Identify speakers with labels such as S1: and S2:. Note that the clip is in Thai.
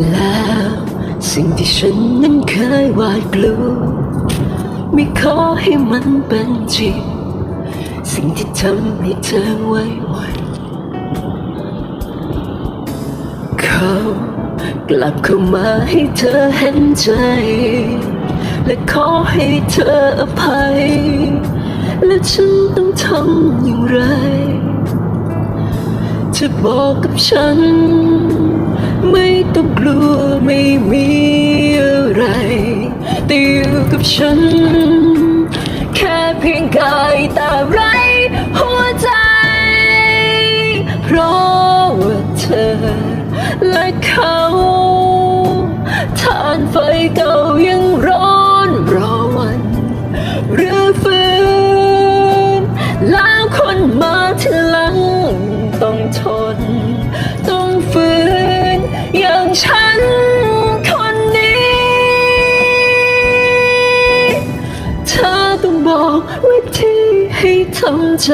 S1: แล้ว สิ่งที่ฉันนั้นเคยหวาดกลัวไม่ขอให้มันเป็นจริงสิ่งที่ทำให้เธอไว้วันเขากลับเข้ามาให้เธอเห็นใจ และขอให้เธออภัย และฉันต้องทำอย่างไรเธอบอกกับฉัน รู้ไม่มีอะไรแต่อยู่กับฉัน แค่เพียงกายแต่ไรหัวใจ เพราะว่าเธอและเขา ฉันคนนี้ เธอต้องบอกวิธีให้ทำใจ